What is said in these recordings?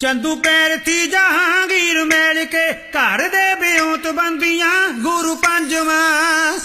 ਚੰਦੂ ਪੈਰ ਥੀ ਜਹਾਂਗੀਰ ਮੈਲ ਕੇ ਘਰ ਦੇ ਬਿਉਂਤ ਬੰਦੀਆਂ ਗੁਰੂ ਪੰਜਵਾਂ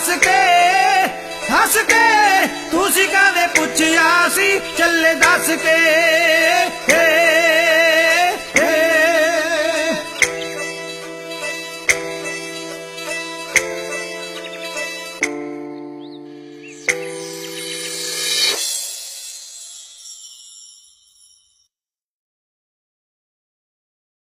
ਹੱਸ ਕੇ ਹੱਸ ਕੇ ਤੁਸੀਂ ਕਾਹਦੇ ਪੁੱਛਿਆ ਸੀ? ਚੱਲੇ ਦੱਸ ਕੇ।